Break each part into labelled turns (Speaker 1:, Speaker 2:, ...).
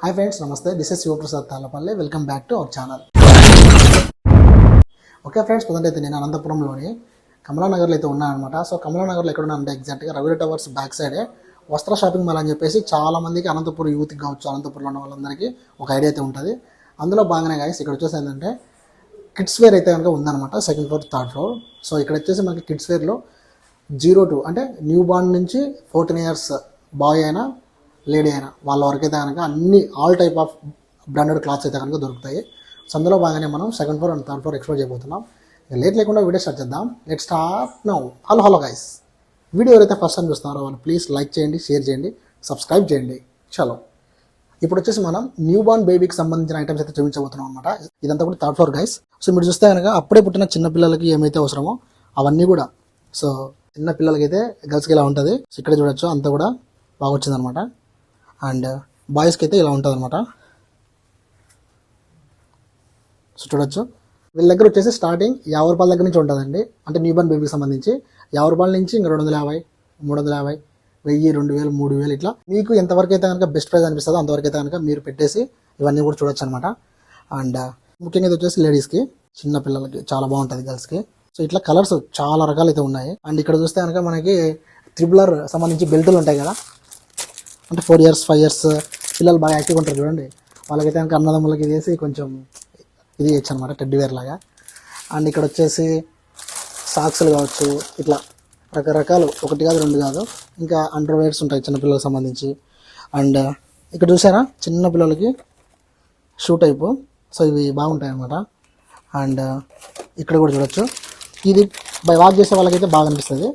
Speaker 1: Hi friends నమస్తే. This is Shivaprasad Tallapalli welcome back to our channel okay friends అయితే నేను అనంతపురంలోని కమలానగర్లో అయితే ఉన్నాను అనమాట సో కమలానగర్లో ఎక్కడ ఉన్నాను అంటే ఎగ్జాక్ట్గా రవి టవర్స్ బ్యాక్ సైడే వస్త్ర షాపింగ్ మాల్ అని చెప్పేసి చాలామందికి అనంతపురం యూత్కి కావచ్చు అనంతపురంలో ఉన్న వాళ్ళందరికీ ఒక ఐడియా అయితే ఉంటుంది. అందులో బాగానే గాయస్ ఇక్కడ వచ్చేసి ఏంటంటే కిడ్స్ వేర్ అయితే కనుక ఉందన్నమాట second floor third floor so ఇక్కడ వచ్చేసి మనకి కిడ్స్ వేర్లో జీరో టూ అంటే న్యూ బార్న్ నుంచి ఫోర్టీన్ ఇయర్స్ బాయ్ అయినా లేడీ అయినా వాళ్ళ వరకు అయితే కనుక అన్ని all type of branded clothes అయితే కనుక దొరుకుతాయి. సో అందులో బాగానే మనం second floor and third floor explore చేయబోతున్నాం. లేట్ లేకుండా వీడియో స్టార్ట్ చేద్దాం. Let start now hello hello guys video ఎవరైతే ఫస్ట్ టైం చూస్తున్నారో వాళ్ళు ప్లీజ్ లైక్ చేయండి షేర్ చేయండి సబ్స్క్రైబ్ చేయండి. చలో ఇప్పుడు వచ్చేసి మనం న్యూ బార్న్ బేబీకి సంబంధించిన ఐటమ్స్ అయితే చూపించబోతున్నాం అనమాట ఇదంతా కూడా థర్డ్ ఫ్లోర్ గైస్ సో మీరు చూస్తే కనుక అప్పుడే పుట్టిన చిన్న పిల్లలకి ఏమైతే అవసరమో అవన్నీ కూడా. సో చిన్న పిల్లలకి అయితే గర్ల్స్కి ఇలా ఉంటుంది? సో ఇక్కడ చూడొచ్చు. అంతా కూడా బాగా వచ్చిందనమాట అండ్ బాయ్స్కి అయితే ఇలా ఉంటుంది అనమాట సో చూడొచ్చు. వీళ్ళ దగ్గర వచ్చేసి స్టార్టింగ్ యాభై రూపాయల దగ్గర నుంచి ఉంటుందండి. అంటే న్యూ బర్న్ బేబీకి సంబంధించి యాభై రూపాయల నుంచి ఇంకా రెండు వందల యాభై మూడు వందల యాభై వెయ్యి రెండు వేలు మూడు వేలు ఇట్లా. మీకు ఎంతవరకు అయితే కనుక బెస్ట్ ప్రైస్ అనిపిస్తుందో అంతవరకు అయితే కనుక మీరు పెట్టేసి ఇవన్నీ కూడా చూడొచ్చు అనమాట అండ్ ముఖ్యంగా ఇది వచ్చేసి లేడీస్కి చిన్న పిల్లలకి చాలా బాగుంటుంది గర్ల్స్కి. సో ఇట్లా కలర్స్ చాలా రకాలు అయితే ఉన్నాయి. అండ్ ఇక్కడ చూస్తే కనుక మనకి త్రిబులర్ సంబంధించి బెల్టులు ఉంటాయి కదా అంటే ఫోర్ ఇయర్స్ ఫైవ్ ఇయర్స్ పిల్లలు బాగా యాక్టివ్గా ఉంటారు చూడండి. వాళ్ళకైతే కనుక అన్నదమ్ములకి చేసి వేసి కొంచెం ఇది చేయొచ్చు అనమాట టెడ్డీవేర్ లాగా. అండ్ ఇక్కడ వచ్చేసి సాక్స్లు కావచ్చు ఇట్లా రకరకాలు ఒకటి కాదు రెండు కాదు ఇంకా అండర్వేర్స్ ఉంటాయి చిన్నపిల్లలకు సంబంధించి. అండ్ ఇక్కడ చూసారా చిన్న పిల్లలకి షూ టైపు సో ఇవి బాగుంటాయి అనమాట అండ్ ఇక్కడ కూడా చూడొచ్చు. ఇది బై వాక్ చేసే వాళ్ళకైతే బాగా అనిపిస్తుంది.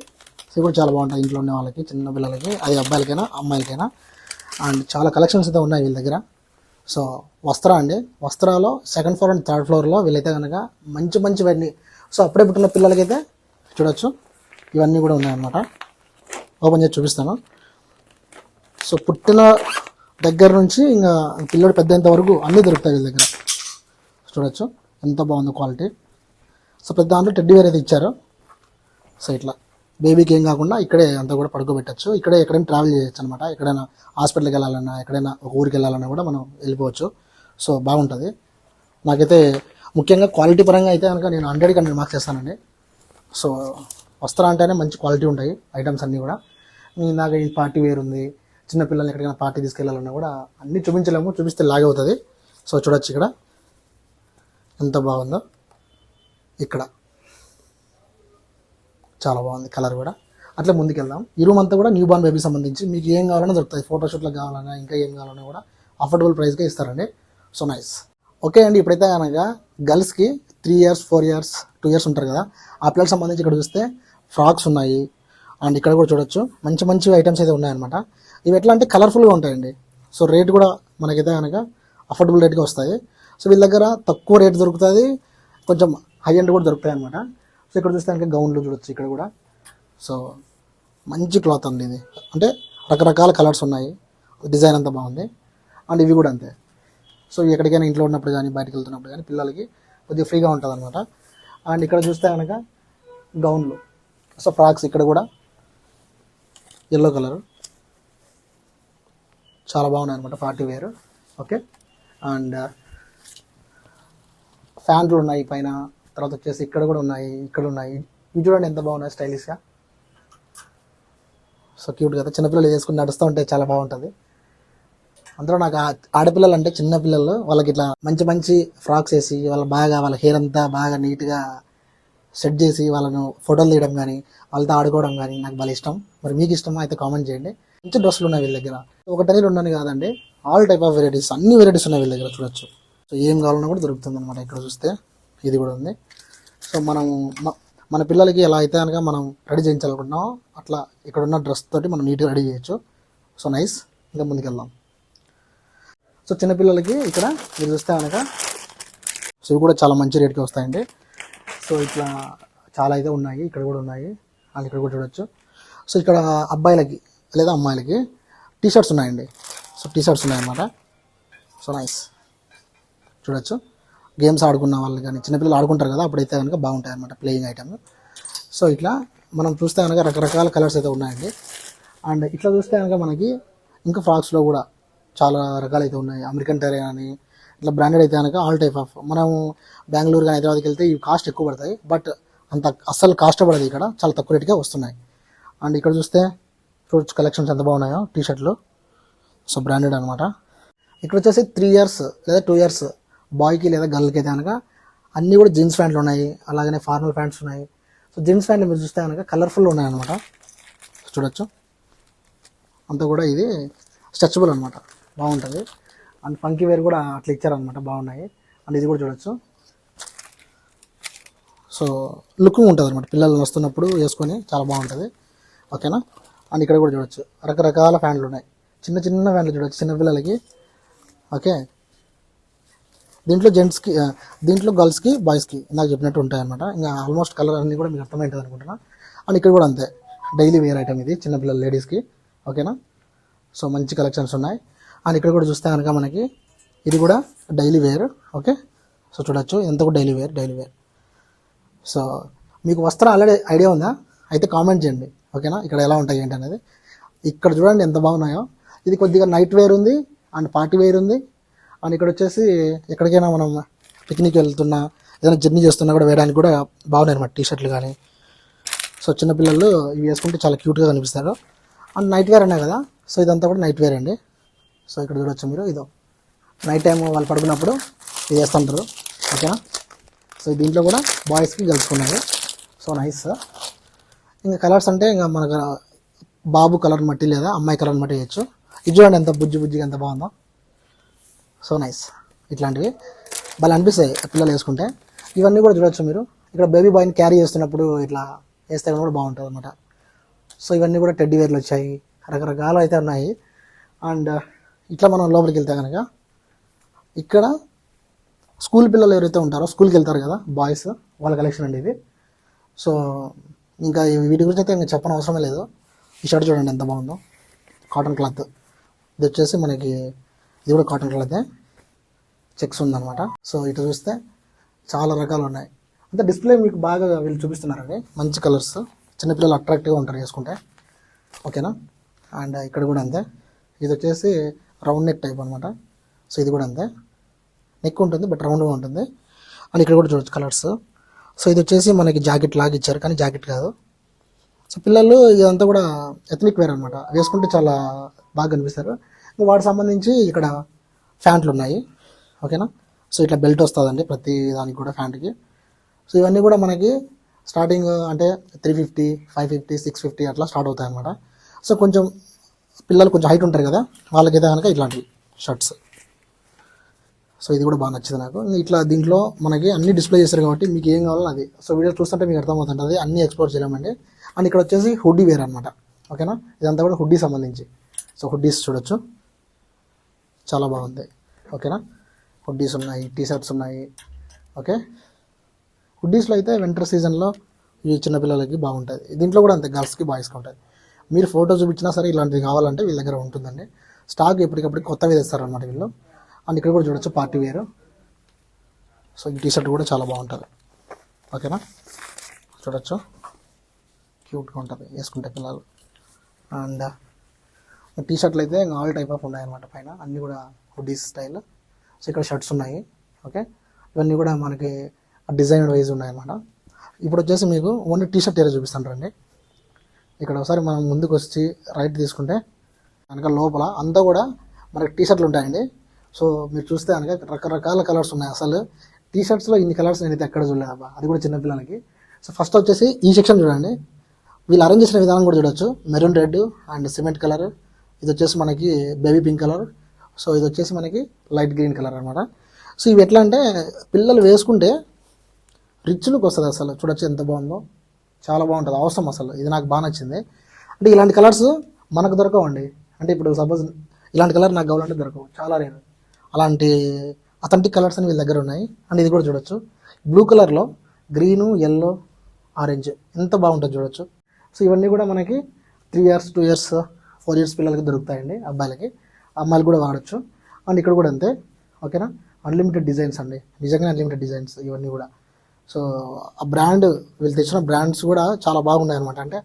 Speaker 1: ఇది కూడా చాలా బాగుంటాయి ఇంట్లో ఉన్న వాళ్ళకి చిన్న పిల్లలకి అది అబ్బాయిలకైనా అమ్మాయిలకైనా. అండ్ చాలా కలెక్షన్స్ అయితే ఉన్నాయి వీళ్ళ దగ్గర. సో వస్త్ర అండి. వస్త్రాలో సెకండ్ ఫ్లోర్ అండ్ థర్డ్ ఫ్లోర్లో వీళ్ళైతే కనుక మంచి మంచి వాటిని సో అప్పుడే పుట్టిన పిల్లలకైతే చూడొచ్చు. ఇవన్నీ కూడా ఉన్నాయన్నమాట. ఓపెన్ చేసి చూపిస్తాను. సో పుట్టిన దగ్గర నుంచి ఇంకా పిల్లడు పెద్దంత వరకు అన్నీ దొరుకుతాయి వీళ్ళ దగ్గర. చూడొచ్చు. ఎంత బాగుంది క్వాలిటీ సో పెద్ద దాంట్లో టెడ్డీ వేర్ అయితే ఇచ్చారు. సో ఇట్లా. బేబీకి ఏం కాకుండా ఇక్కడే అంతా కూడా పడుకోబెట్టచ్చు. ఇక్కడే ఎక్కడైనా ట్రావెల్ చేయొచ్చు అనమాట ఎక్కడైనా హాస్పిటల్కి వెళ్ళాలన్నా ఎక్కడైనా ఒక ఊరికి వెళ్ళాలన్నా కూడా మనం వెళ్ళిపోవచ్చు. సో బాగుంటుంది. నాకైతే ముఖ్యంగా క్వాలిటీ పరంగా అయితే కనుక నేను హండ్రెడ్కి హండ్రెడ్ మార్క్స్ చేస్తానండి. సో వస్త్రం అంటేనే మంచి క్వాలిటీ ఉంటాయి ఐటమ్స్ అన్నీ కూడా. నాకు ఈ పార్టీ వేర్ ఉంది. చిన్నపిల్లల్ని ఎక్కడికైనా పార్టీ తీసుకెళ్ళాలన్నా కూడా అన్నీ చూపించలేము. చూపిస్తే లాగ్ అవుతుంది సో చూడొచ్చు ఇక్కడ. ఎంత బాగుందో. ఇక్కడ. చాలా బాగుంది కలర్ కూడా. అట్లా ముందుకెళ్దాం. ఈ రూమ్ అంతా కూడా న్యూ బార్న్ బేబీ సంబంధించి మీకు ఏం కావాలన్నా దొరుకుతాయి. ఫోటోషూట్లకు కావాలన్నా ఇంకా ఏం కావాలన్నా కూడా అఫోర్డబుల్ ప్రైస్గా ఇస్తారండి. సో నైస్ ఓకే అండి ఇప్పుడైతే కనుక గర్ల్స్కి three years four years two years ఉంటారు కదా. ఆ పిల్లలకు సంబంధించి ఇక్కడ చూస్తే ఫ్రాక్స్ ఉన్నాయి. అండ్ ఇక్కడ కూడా చూడొచ్చు. మంచి మంచి ఐటమ్స్ అయితే ఉన్నాయన్నమాట. ఇవి ఎట్లా అంటే కలర్ఫుల్గా ఉంటాయండి. సో రేట్ కూడా మనకైతే కనుక అఫోర్డబుల్ రేట్గా వస్తాయి. సో వీళ్ళ దగ్గర తక్కువ రేట్ దొరుకుతుంది. కొంచెం హై అండ్ కూడా దొరుకుతాయి అనమాట సో ఇక్కడ చూస్తే ఇంకా గౌన్లు చూడొచ్చు ఇక్కడ కూడా. సో మంచి క్లాత్ అండి ఇది. అంటే రకరకాల కలర్స్ ఉన్నాయి. డిజైన్ అంతా బాగుంది. అండ్ ఇవి కూడా అంతే. సో ఎక్కడికైనా ఇంట్లో ఉన్నప్పుడు కానీ బయటకు వెళ్తున్నప్పుడు కానీ పిల్లలకి కొద్దిగా ఫ్రీగా ఉంటుంది అనమాట అండ్ ఇక్కడ చూస్తే కనుక గౌన్లు సో ఫ్రాక్స్ ఇక్కడ కూడా. ఎల్లో కలర్ చాలా బాగున్నాయి అనమాట పార్టీ వేర్ ఓకే అండ్ ఫ్యాంట్లు ఉన్నాయి పైన. తర్వాత వచ్చేసి ఇక్కడ కూడా ఉన్నాయి ఇక్కడ ఉన్నాయి. ఇవి చూడండి ఎంత బాగున్నాయి స్టైలిష్గా. సో క్యూట్ కదా. చిన్నపిల్లలు చేసుకుని నడుస్తూ ఉంటే చాలా బాగుంటుంది. అందులో నాకు ఆడపిల్లలు అంటే చిన్న పిల్లలు వాళ్ళకి ఇట్లా మంచి మంచి ఫ్రాక్స్ వేసి వాళ్ళ బాగా వాళ్ళ హెయిర్ అంతా బాగా నీట్గా సెట్ చేసి వాళ్ళను ఫోటోలు తీయడం కానీ వాళ్ళతో ఆడుకోవడం కానీ నాకు బాగా ఇష్టం. మరి మీకు ఇష్టమా అయితే కామెంట్ చేయండి. మంచి డ్రెస్సులు ఉన్నాయి వీళ్ళ దగ్గర. ఒకటని రెండని కాదండి. ఆల్ టైప్ ఆఫ్ వెరైటీస్ అన్ని వెరైటీస్ ఉన్నాయి వీళ్ళ దగ్గర చూడొచ్చు. సో ఏం కావాలన్నా కూడా దొరుకుతుంది అనమాట ఇక్కడ చూస్తే. ఇది కూడా ఉంది. సో మనం మన పిల్లలకి ఎలా అయితే కనుక మనం రెడీ చేయించాలనుకుంటున్నామో అట్లా ఇక్కడ ఉన్న డ్రెస్ తోటి మనం నీట్గా రెడీ చేయొచ్చు. సో నైస్ ఇంకా ముందుకెళ్దాం. సో చిన్నపిల్లలకి ఇక్కడ మీరు చూస్తే కనుక సో ఇవి కూడా చాలా మంచి రేట్కి వస్తాయండి. సో ఇట్లా చాలా అయితే ఉన్నాయి. ఇక్కడ కూడా ఉన్నాయి. అండ్ ఇక్కడ కూడా చూడొచ్చు. సో ఇక్కడ అబ్బాయిలకి లేదా అమ్మాయిలకి టీ షర్ట్స్ ఉన్నాయండి. సో టీ షర్ట్స్ ఉన్నాయన్నమాట. సో నైస్ చూడొచ్చు. గేమ్స్ ఆడుకున్న వాళ్ళు కానీ చిన్నపిల్లలు ఆడుకుంటారు కదా అప్పుడైతే కనుక బాగుంటాయి అనమాట ప్లేయింగ్ ఐటమ్ సో ఇట్లా మనం చూస్తే కనుక రకరకాల కలర్స్ అయితే ఉన్నాయండి. అండ్ ఇట్లా చూస్తే కనుక మనకి ఇంకా ఫ్రాక్స్లో కూడా చాలా రకాలైతే ఉన్నాయి. అమెరికన్ టైర్ అని ఇట్లా బ్రాండెడ్ అయితే కనుక ఆల్ టైప్ ఆఫ్ మనం బెంగళూరు కానీ హైదరాబాద్కి వెళ్తే ఇవి కాస్ట్ ఎక్కువ పడతాయి. బట్ అంత అస్సలు కాస్ట్ పడదు ఇక్కడ. చాలా తక్కువ రేట్గా వస్తున్నాయి. అండ్ ఇక్కడ చూస్తే ఫ్రూట్స్ కలెక్షన్స్ ఎంత బాగున్నాయో టీ షర్ట్లు సో బ్రాండెడ్ అనమాట ఇక్కడ వచ్చేసి త్రీ ఇయర్స్ లేదా టూ ఇయర్స్ బాయ్కి లేదా గర్ల్కి అయితే కనుక అన్నీ కూడా జీన్స్ ప్యాంట్లు ఉన్నాయి అలాగనే ఫార్మల్ ప్యాంట్స్ ఉన్నాయి. సో జీన్స్ ప్యాంట్లు మీరు చూస్తే కనుక కలర్ఫుల్ ఉన్నాయి అనమాట చూడొచ్చు. అంతా కూడా ఇది స్ట్రెచబుల్ అనమాట బాగుంటుంది. అండ్ ఫంకీ వేర్ కూడా అట్లా ఇచ్చారనమాట బాగున్నాయి. అండ్ ఇది కూడా చూడొచ్చు. సో లుక్ ఉంటుంది అనమాట పిల్లలు వస్తున్నప్పుడు వేసుకొని చాలా బాగుంటుంది. ఓకేనా? అండ్ ఇక్కడ కూడా చూడొచ్చు. రకరకాల ఫ్యాన్లు ఉన్నాయి. చిన్న చిన్న ఫ్యాన్లు చూడొచ్చు. చిన్న పిల్లలకి. ఓకే? దీంట్లో జెంట్స్కి దీంట్లో గర్ల్స్కి బాయ్స్కి నాకు చెప్పినట్టు ఉంటాయన్నమాట. ఇంకా ఆల్మోస్ట్ కలర్ అన్నీ కూడా మీకు అర్థమైంటుంది అనుకుంటున్నా. అండ్ ఇక్కడ కూడా అంతే. డైలీ వేర్ ఐటమ్ ఇది చిన్నపిల్లల లేడీస్కి ఓకేనా? సో మంచి కలెక్షన్స్ ఉన్నాయి. అండ్ ఇక్కడ కూడా చూస్తే కనుక మనకి ఇది కూడా డైలీ వేర్ ఓకే? సో చూడొచ్చు. ఎంత కూడా daily wear daily wear so మీకు వస్త్రం ఆల్రెడీ ఐడియా ఉందా? అయితే కామెంట్ చేయండి. ఓకేనా? ఇక్కడ ఎలా ఉంటాయి ఏంటి అనేది. ఇక్కడ చూడండి ఎంత బాగున్నాయో. ఇది కొద్దిగా నైట్ వేర్ ఉంది అండ్ పార్టీ వేర్ ఉంది. అండ్ ఇక్కడ వచ్చేసి ఎక్కడికైనా మనం పిక్నిక్ వెళ్తున్నా ఏదైనా జర్నీ చేస్తున్నా కూడా వేయడానికి కూడా బాగున్నాయి అనమాట టీషర్ట్లు కానీ. సో చిన్నపిల్లలు ఇవి వేసుకుంటే చాలా క్యూట్గా కనిపిస్తారు. అండ్ నైట్ వేర్ అనే కదా సో ఇదంతా కూడా నైట్ వేర్ అండి. సో ఇక్కడ చూడొచ్చు మీరు ఇదో. నైట్ టైం వాళ్ళు పడుకున్నప్పుడు ఇది వేస్తుంటారు ఓకేనా? సో దీంట్లో కూడా బాయ్స్కి కలుసుకున్నారు సో నైస్ ఇంకా కలర్స్ అంటే ఇంకా మనకు బాబు కలర్ మట్టి లేదా అమ్మాయి కలర్ మట్టి వేయచ్చు. ఇది చూడండి ఎంత బుజ్జి బుజ్జిగా ఎంత బాగుందో. So nice. ఇట్లాంటివి. భలే అనిపిస్తాయి పిల్లలు వేసుకుంటే. ఇవన్నీ కూడా చూడొచ్చు మీరు. ఇక్కడ బేబీ బాయ్ని క్యారీ చేస్తున్నప్పుడు ఇట్లా వేస్తే కూడా బాగుంటుంది అనమాట సో ఇవన్నీ కూడా టెడ్డీ వేర్లు వచ్చాయి. రకరకాలు అయితే ఉన్నాయి. అండ్ uh, ఇట్లా మనం లోపలికి వెళ్తే కనుక ఇక్కడ స్కూల్ పిల్లలు ఎవరైతే ఉంటారో స్కూల్కి వెళ్తారు కదా బాయ్స్ వాళ్ళ కలెక్షన్ అండి ఇది. సో ఇంకా వీటి గురించి అయితే ఇంకా చెప్పని అవసరమే లేదు. ఈ షర్ట్ చూడండి ఎంత బాగుందో. కాటన్ క్లాత్ ఇది వచ్చేసి మనకి ఇది కూడా కాటన్ క్లాతే చెక్స్ ఉందన్నమాట. సో ఇటు చూస్తే చాలా రకాలు ఉన్నాయి. అంటే డిస్ప్లే మీకు బాగా వీళ్ళు చూపిస్తున్నారండి. మంచి కలర్స్ చిన్నపిల్లలు అట్రాక్టివ్గా ఉంటారు వేసుకుంటే. ఓకేనా అండ్ ఇక్కడ కూడా అంతే. ఇది వచ్చేసి రౌండ్ నెక్ టైప్ అనమాట సో ఇది కూడా అంతే. నెక్ ఉంటుంది బట్ రౌండ్గా ఉంటుంది. అండ్ ఇక్కడ కూడా చూడొచ్చు కలర్స్ సో ఇది వచ్చేసి మనకి జాకెట్ లాగా ఇచ్చారు కానీ జాకెట్ కాదు. సో పిల్లలు ఇదంతా కూడా ఎథనిక్ వేర్ అనమాట వేసుకుంటే చాలా బాగా కనిపిస్తారు వాటికి సంబంధించి ఇక్కడ ఫ్యాంట్లు ఉన్నాయి. ఓకేనా? సో ఇట్లా బెల్ట్ వస్తుందండి ప్రతి దానికి కూడా ఫ్యాంట్కి. సో ఇవన్నీ కూడా మనకి స్టార్టింగ్ అంటే three fifty five fifty six fifty అట్లా స్టార్ట్ అవుతాయి అనమాట సో కొంచెం పిల్లలు కొంచెం హైట్ ఉంటారు కదా వాళ్ళకైతే కనుక ఇట్లాంటివి షర్ట్స్. సో ఇది కూడా బాగా నచ్చింది నాకు. ఇట్లా దీంట్లో మనకి అన్ని డిస్ప్లే చేస్తారు కాబట్టి మీకు ఏం కావాలో అది. సో వీడియో చూస్తుంటే మీకు అర్థమవుతుంటుంది అన్ని ఎక్స్ప్లోర్ చేయలేమండి. అండ్ ఇక్కడ వచ్చేసి హుడ్డీ వేర్ అనమాట ఓకేనా? ఇదంతా కూడా హుడ్డీ సంబంధించి. సో హుడ్డీస్ చూడొచ్చు. చాలా బాగుంది. ఓకేనా? హుడ్డీస్ ఉన్నాయి టీ షర్ట్స్ ఉన్నాయి. ఓకే? హుడ్డీస్లో అయితే వింటర్ సీజన్లో ఈ చిన్నపిల్లలకి బాగుంటుంది. దీంట్లో కూడా అంతే గర్ల్స్కి బాయ్స్కి ఉంటుంది. మీరు ఫోటో చూపించినా సరే ఇలాంటివి కావాలంటే వీళ్ళ దగ్గర ఉంటుందండి. స్టాక్ ఎప్పటికప్పుడు కొత్తవి తెస్తారనమాట వీళ్ళు. అండ్ ఇక్కడ కూడా చూడొచ్చు పార్టీ వేరు సో ఈ టీ షర్ట్ కూడా చాలా బాగుంటుంది. ఓకేనా? చూడొచ్చు. క్యూట్గా ఉంటుంది వేసుకుంటే పిల్లలు. అండ్ టీ షర్ట్లు అయితే ఇంకా ఆల్ టైప్ ఆఫ్ ఉన్నాయన్నమాట పైన. అన్నీ కూడా హుడీస్ స్టైల్ సో ఇక్కడ షర్ట్స్ ఉన్నాయి. ఓకే ఇవన్నీ కూడా మనకి డిజైన్ వైజ్ ఉన్నాయన్నమాట. ఇప్పుడు వచ్చేసి మీకు ఓన్లీ టీ షర్ట్ ఏరియా చూపిస్తాను రండి. ఇక్కడ ఒకసారి మనం ముందుకు వచ్చి రైట్ తీసుకుంటే కనుక లోపల అంతా కూడా మనకి టీ షర్ట్లు ఉంటాయండి. సో మీరు చూస్తే కనుక రకరకాల కలర్స్ ఉన్నాయి. అసలు టీ షర్ట్స్లో ఇన్ని కలర్స్ నేనైతే ఎక్కడ చూడలేదబ్బా అది కూడా చిన్నపిల్లలకి సో ఫస్ట్ వచ్చేసి ఈ సెక్షన్ చూడండి. వీళ్ళు అరేంజ్ చేసిన విధానం కూడా చూడొచ్చు. Maroon red and cement colour ఇది వచ్చేసి మనకి బేబీ పింక్ కలర్. సో ఇది వచ్చేసి మనకి లైట్ గ్రీన్ కలర్ అనమాట సో ఇవి ఎట్లా అంటే పిల్లలు వేసుకుంటే రిచ్ లుక్ వస్తుంది అసలు. చూడొచ్చు ఎంత బాగుందో. చాలా బాగుంటుంది. అవసరం అసలు. ఇది నాకు బాగా నచ్చింది. అంటే ఇలాంటి కలర్స్ మనకు దొరకవండి. అంటే ఇప్పుడు సపోజ్ ఇలాంటి కలర్ నాకు కావాలంటే దొరకవు. చాలా రేరు. అలాంటి అథెంటిక్ కలర్స్ అని వీళ్ళ దగ్గర ఉన్నాయి. అండ్ ఇది కూడా చూడొచ్చు. బ్లూ కలర్లో గ్రీను ఎల్లో ఆరెంజ్. ఎంత బాగుంటుంది చూడొచ్చు. సో ఇవన్నీ కూడా మనకి three years two years four years పిల్లలకి దొరుకుతాయండి అబ్బాయిలకి. అమ్మాయిలు కూడా వాడచ్చు. అండ్ ఇక్కడ కూడా అంతే. ఓకేనా? అన్లిమిటెడ్ డిజైన్స్ అండి. నిజంగానే అన్లిమిటెడ్ డిజైన్స్ ఇవన్నీ కూడా. సో ఆ బ్రాండ్ వీళ్ళు తెచ్చిన బ్రాండ్స్ కూడా చాలా బాగున్నాయి అనమాట అంటే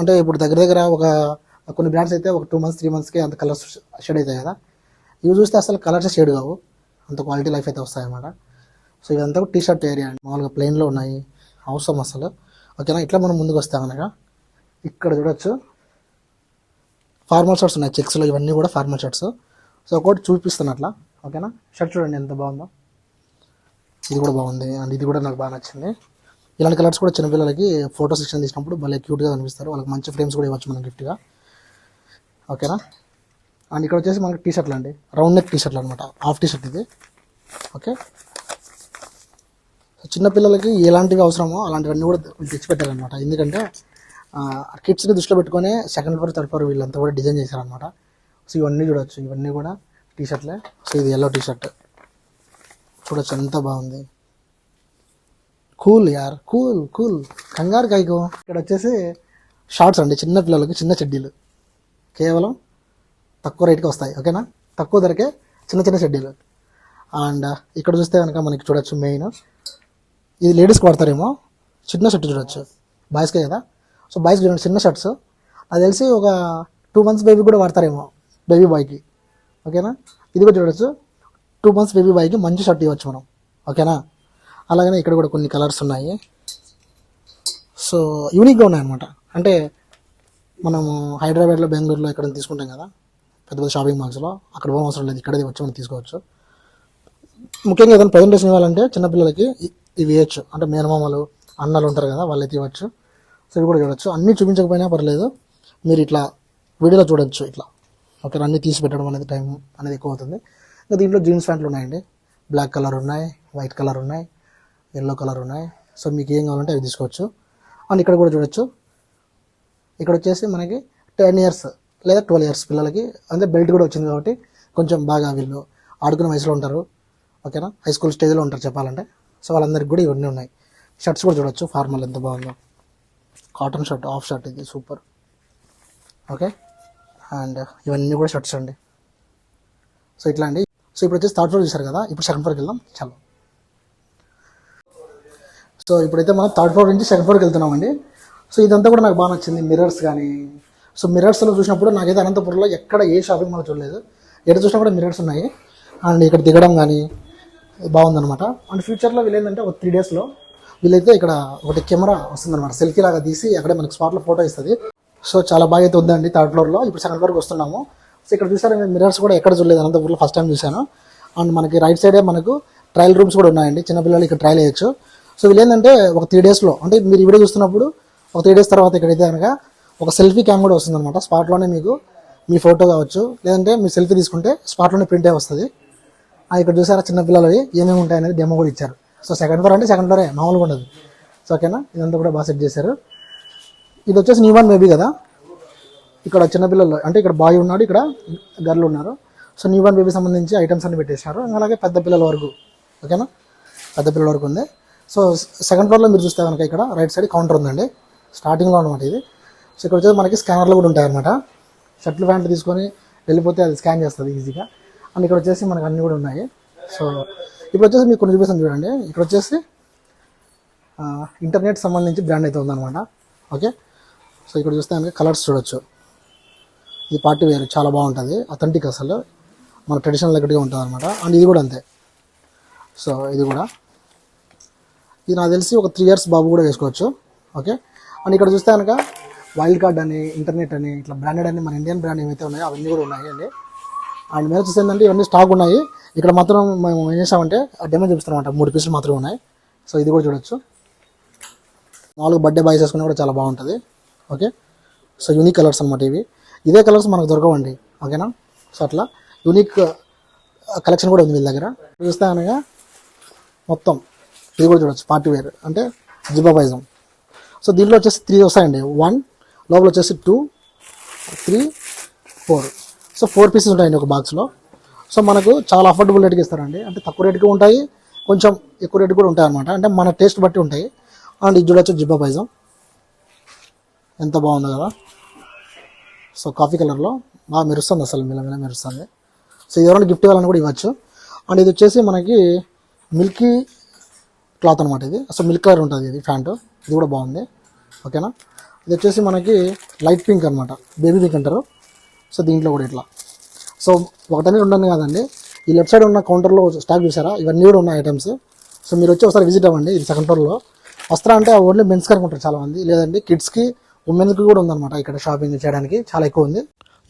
Speaker 1: అంటే ఇప్పుడు దగ్గర దగ్గర ఒక కొన్ని బ్రాండ్స్ అయితే ఒక టూ మంత్స్ త్రీ మంత్స్కి అంత కలర్స్ షేడ్ అవుతాయి కదా. ఇవి చూస్తే అసలు కలర్స్ షేడ్ కావు. అంత క్వాలిటీ లైఫ్ అయితే వస్తాయి అన్నమాట సో ఇదంతా టీ షర్ట్ ఏరియా అండి. మామూలుగా ప్లెయిన్లో ఉన్నాయి. అవసరం అసలు. ఓకేనా? ఇట్లా మనం ముందుకు వస్తాం అనగా. ఇక్కడ చూడొచ్చు. ఫార్మల్ షర్ట్స్ ఉన్నాయి చెక్స్లో ఇవన్నీ కూడా ఫార్మల్ షర్ట్స్ సో ఒకటి చూపిస్తాను అట్లా ఓకేనా? షర్ట్ చూడండి ఎంత బాగుందో. ఇది కూడా బాగుంది అండ్ ఇది కూడా నాకు బాగా నచ్చింది. ఇలాంటి కలర్స్ కూడా చిన్నపిల్లలకి ఫోటో సెక్షన్ తీసినప్పుడు భలే క్యూట్గా కనిపిస్తారు. వాళ్ళకి మంచి ఫ్రేమ్స్ కూడా ఇవ్వచ్చు మనం గిఫ్ట్గా ఓకేనా? అండ్ ఇక్కడ వచ్చేసి మనకి టీ షర్ట్లు అండి. రౌండ్ నెక్ టీ షర్ట్లు అనమాట హాఫ్ టీ షర్ట్ ఇది. ఓకే? చిన్నపిల్లలకి ఎలాంటివి అవసరమో అలాంటివన్నీ కూడా తెచ్చిపెట్టారనమాట ఎందుకంటే కిడ్స్ని దృష్టిలో పెట్టుకొని సెకండ్ ఫ్లోర్ థర్డ్ ఫ్లోర్ వీళ్ళంతా కూడా డిజైన్ చేశారనమాట సో ఇవన్నీ చూడొచ్చు. ఇవన్నీ కూడా టీషర్ట్లే సో ఇది ఎల్లో టీ షర్ట్ చూడొచ్చు. ఎంత బాగుంది. కూల్ యార్ కూల్ కూల్ కంగారు కాయకు. ఇక్కడ వచ్చేసి షార్ట్స్ అండి. చిన్న పిల్లలకి చిన్న చెడ్డీలు కేవలం తక్కువ రేట్కి వస్తాయి. ఓకేనా? తక్కువ ధరకే చిన్న చిన్న చెడ్డీలు అండ్ uh, ఇక్కడ చూస్తే కనుక మనకి చూడొచ్చు మెయిన్ ఇది లేడీస్కి వాడతారేమో. చిన్న షర్ట్ చూడొచ్చు. బాయ్స్కే కదా? సో బాయ్స్ చూడండి చిన్న షర్ట్స్ అది తెలిసి ఒక టూ మంత్స్ బేబీ కూడా వాడతారేమో బేబీ బాయ్కి ఓకేనా ఇది కూడా చూడొచ్చు. టూ మంత్స్ బేబీ బాయ్కి మంచి షర్ట్ ఇవ్వచ్చు మనం. ఓకేనా అలాగనే ఇక్కడ కూడా కొన్ని కలర్స్ ఉన్నాయి. సో యూనిక్గా ఉన్నాయన్నమాట. అంటే మనము హైదరాబాద్లో బెంగళూరులో ఎక్కడైనా తీసుకుంటాం కదా? పెద్ద పెద్ద షాపింగ్ మాల్స్లో అక్కడ పోవడం అవసరం లేదు. ఇక్కడే వచ్చి మనం తీసుకోవచ్చు. ముఖ్యంగా ఏదైనా ప్రజెంటేషన్ ఇవ్వాలంటే చిన్నపిల్లలకి ఇవి ఇవ్వచ్చు. అంటే మేనమామలు అన్నలు ఉంటారు కదా వాళ్ళైతే ఇవ్వచ్చు. సో ఇవి కూడా చూడొచ్చు. అన్నీ చూపించకపోయినా పర్లేదు. మీరు ఇట్లా వీడియోలో చూడొచ్చు ఇట్లా. ఓకే అన్నీ తీసి పెట్టడం అనేది టైం అనేది ఎక్కువ అవుతుంది. ఇంకా దీంట్లో జీన్స్ ప్యాంట్లు ఉన్నాయండి. బ్లాక్ కలర్ ఉన్నాయి వైట్ కలర్ ఉన్నాయి ఎల్లో కలర్ ఉన్నాయి. సో మీకు ఏం కావాలంటే అవి తీసుకోవచ్చు. అండ్ ఇక్కడ కూడా చూడొచ్చు. ఇక్కడ వచ్చేసి మనకి టెన్ ఇయర్స్ లేదా ట్వెల్వ్ ఇయర్స్ పిల్లలకి అంటే బెల్ట్ కూడా వచ్చింది కాబట్టి కొంచెం బాగా వీళ్ళు ఆడుకునే వయసులో ఉంటారు. ఓకేనా? హై స్కూల్ స్టేజ్లో ఉంటారు చెప్పాలంటే. సో వాళ్ళందరికీ కూడా ఇవన్నీ ఉన్నాయి. షర్ట్స్ కూడా చూడొచ్చు ఫార్మల్ ఎంత బాగుందో. కాటన్ షర్ట్ ఆఫ్ షర్ట్ ఇది సూపర్. ఓకే? అండ్ ఇవన్నీ కూడా షర్ట్స్ అండి. సో ఇట్లా అండి. సో ఇప్పుడు వచ్చేసి థర్డ్ ఫ్లోర్ చూసారు కదా? ఇప్పుడు సెకండ్ ఫ్లోర్కి వెళ్దాం. చాలా. సో ఇప్పుడైతే మనం థర్డ్ ఫ్లోర్ నుంచి సెకండ్ ఫ్లోర్కి వెళ్తున్నామండి. సో ఇదంతా కూడా నాకు బాగా నచ్చింది. మిర్రర్స్ కానీ. సో మిర్రర్స్లో చూసినప్పుడు నాకైతే అనంతపురంలో ఎక్కడ ఏ షాపింగ్ మాల్ చూడలేదు. ఎక్కడ చూసినా కూడా మిర్రర్స్ ఉన్నాయి. అండ్ ఇక్కడ దిగడం కానీ బాగుందన్నమాట. అండ్ ఫ్యూచర్లో వీళ్ళు ఒక త్రీ డేస్లో వీళ్ళైతే ఇక్కడ ఒకటి కెమెరా వస్తుందన్నమాట. సెల్ఫీ లాగా తీసి అక్కడే మనకి స్పాట్లో ఫోటో ఇస్తుంది. సో చాలా బాగా అయితే ఉందండి థర్డ్ ఫ్లోర్లో ఇప్పుడు సెకండ్ ఫ్లోర్కి వస్తున్నాము. సో ఇక్కడ చూసారా నేను మిర్రర్స్ కూడా ఎక్కడ చూడలేదు. అనంతపురంలో ఫస్ట్ టైం చూశాను. అండ్ మనకి రైట్ సైడే మనకు ట్రయల్ రూమ్స్ కూడా ఉన్నాయండి. చిన్నపిల్లలు ఇక్కడ ట్రయల్ చేయొచ్చు. సో వీళ్ళు ఏంటంటే ఒక త్రీ డేస్లో అంటే మీరు ఈ వీడియో చూస్తున్నప్పుడు ఒక త్రీ డేస్ తర్వాత ఇక్కడైతే కనుక ఒక సెల్ఫీ క్యామ్ కూడా వస్తుందన్నమాట. స్పాట్లోనే మీకు మీ ఫోటో కావచ్చు. లేదంటే మీ సెల్ఫీ తీసుకుంటే స్పాట్లోనే ప్రింట్ అయి వస్తుంది. ఇక్కడ చూసారా చిన్నపిల్లలవి ఏమేమి ఉంటాయనేది డెమో కూడా ఇచ్చారు. సో సెకండ్ ఫ్లోర్ అంటే సెకండ్ ఫ్లోరే మామూలుగా ఉండదు. సో ఓకేనా ఇదంతా కూడా బాగా సెట్ చేశారు. ఇది వచ్చేసి న్యూ వన్ బేబీ కదా? ఇక్కడ చిన్నపిల్లలు అంటే ఇక్కడ బాయ్ ఉన్నాడు ఇక్కడ గర్ల్ ఉన్నారు. సో న్యూ వన్ బేబీ సంబంధించి ఐటమ్స్ అన్ని పెట్టేశారు. అలాగే పెద్ద పిల్లల వరకు ఓకేనా పెద్ద పిల్లల వరకు ఉంది. సో సెకండ్ ఫ్లోర్లో మీరు చూస్తే కనుక ఇక్కడ రైట్ సైడ్ కౌంటర్ ఉందండి. స్టార్టింగ్లో అనమాట ఇది. సో ఇక్కడ వచ్చేసి మనకి స్కానర్లు కూడా ఉంటాయన్నమాట షర్ట్లు ప్యాంట్లు తీసుకొని వెళ్ళిపోతే అది స్కాన్ చేస్తుంది ఈజీగా అండ్ ఇక్కడ వచ్చేసి మనకు అన్నీ కూడా ఉన్నాయి. సో ఇప్పుడు వచ్చేసి మీకు కొన్ని చూపిస్తాను చూడండి. ఇక్కడ వచ్చేసి ఇంటర్నెట్ సంబంధించి బ్రాండ్ అయితే ఉందన్నమాట. ఓకే? సో ఇక్కడ చూస్తే కనుక కలర్స్ చూడొచ్చు. ఇది పార్టీ వేర్ చాలా బాగుంటుంది. అథెంటిక్ అసలు. మన ట్రెడిషనల్ దగ్గరగా ఉంటుంది అనమాట అండ్ ఇది కూడా అంతే. సో ఇది కూడా. ఇది నాకు తెలిసి ఒక త్రీ ఇయర్స్ బాబు కూడా వేసుకోవచ్చు. ఓకే? అండ్ ఇక్కడ చూస్తే కనుక వైల్డ్ కార్డ్ అని ఇంటర్నెట్ అని ఇట్లా బ్రాండెడ్ అని మన ఇండియన్ బ్రాండ్ ఏమైతే ఉన్నాయో అవన్నీ కూడా ఉన్నాయి అండ్ మేము వచ్చేసి ఏంటంటే ఇవన్నీ స్టాక్ ఉన్నాయి. ఇక్కడ మాత్రం మేము ఏం చేసామంటే డెమో చూపిస్తామంట మూడు పీసులు మాత్రమే ఉన్నాయి. సో ఇది కూడా చూడొచ్చు. నాలుగు బర్త్డే బాయ్స్ వేసుకుని కూడా చాలా బాగుంటుంది. ఓకే సో యూనిక్ కలర్స్ అనమాట ఇవి. ఇదే కలర్స్ మనకు దొరకవండి. ఓకేనా సో అట్లా. యూనిక్ కలెక్షన్ uh, కూడా ఉంది వీళ్ళ దగ్గర. చూస్తే అనగా మొత్తం. ఇది కూడా చూడొచ్చు. పార్టీ వేర్ అంటే జిబ్బా పైజం సో దీంట్లో వచ్చేసి త్రీ వస్తాయండి. వన్ లోపల వచ్చేసి two three four so four pieces ఉంటాయండి ఒక బాక్స్లో సో మనకు చాలా అఫోర్డబుల్ రేట్కి ఇస్తారండి. అంటే తక్కువ రేట్కి ఉంటాయి కొంచెం ఎక్కువ రేటు కూడా ఉంటాయి అనమాట అంటే మన టేస్ట్ బట్టి ఉంటాయి. అండ్ ఇది చూడొచ్చు జిబ్బా పైజం ఎంత బాగుంది కదా. సో కాఫీ కలర్లో బాగా మెరుస్తుంది అసలు మిలమిల మెరుస్తుంది. సో ఇది ఎవరైనా గిఫ్ట్ ఇవ్వాలని కూడా ఇవ్వచ్చు. అండ్ ఇది వచ్చేసి మనకి మిల్కీ క్లాత్ అనమాట ఇది. అసలు మిల్క్ కలర్ ఉంటుంది ఇది ప్యాంటు. ఇది కూడా బాగుంది. ఓకేనా? ఇది వచ్చేసి మనకి లైట్ పింక్ అనమాట బేబీ పింక్ అంటారు. సో దీంట్లో కూడా ఇట్లా. సో
Speaker 2: ఒకటనే ఉండను కాదండి. ఈ లెఫ్ట్ సైడ్ ఉన్న కౌంటర్లో స్టాక్ చూసారా? ఇవన్నీ కూడా ఉన్న ఐటమ్స్ సో మీరు వచ్చి ఒకసారి విజిట్ అవ్వండి ఇది సెకండ్ ఫ్లోర్లో వస్త్రా అంటే ఓన్లీ మెన్స్ కనుకుంటారు చాలా మంది లేదండి కిడ్స్కి ఉమెన్స్కి కూడా ఉందన్నమాట ఇక్కడ షాపింగ్ చేయడానికి. చాలా ఎక్కువ ఉంది.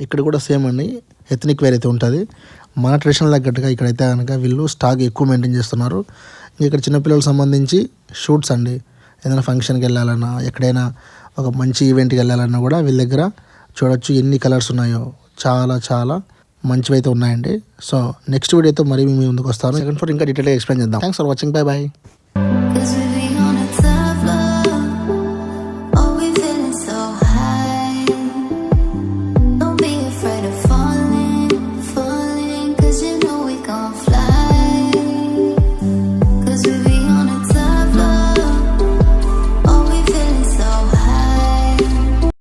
Speaker 1: ఇక్కడ కూడా సేమ్ అండి. ఎథనిక్ వేర్ అయితే ఉంటుంది. మన ట్రెడిషనల్ తగ్గట్టుగా ఇక్కడైతే కనుక వీళ్ళు స్టాక్ ఎక్కువ మెయింటైన్ చేస్తున్నారు. ఇక్కడ చిన్నపిల్లలకు సంబంధించి షూట్స్ అండి. ఏదైనా ఫంక్షన్కి వెళ్ళాలన్నా ఎక్కడైనా ఒక మంచి ఈవెంట్కి వెళ్ళాలన్నా కూడా వీళ్ళ దగ్గర చూడొచ్చు ఎన్ని కలర్స్ ఉన్నాయో. చాలా చాలా మంచివి అయితే ఉన్నాయండి. సో నెక్స్ట్ వీడియోతో మరీ మీ ముందుకు వస్తాను. సెకండ్ ఫోర్ ఇంకా డీటెయిల్గా ఎక్స్ప్లెయిన్ చేద్దాం. Thanks for watching bye bye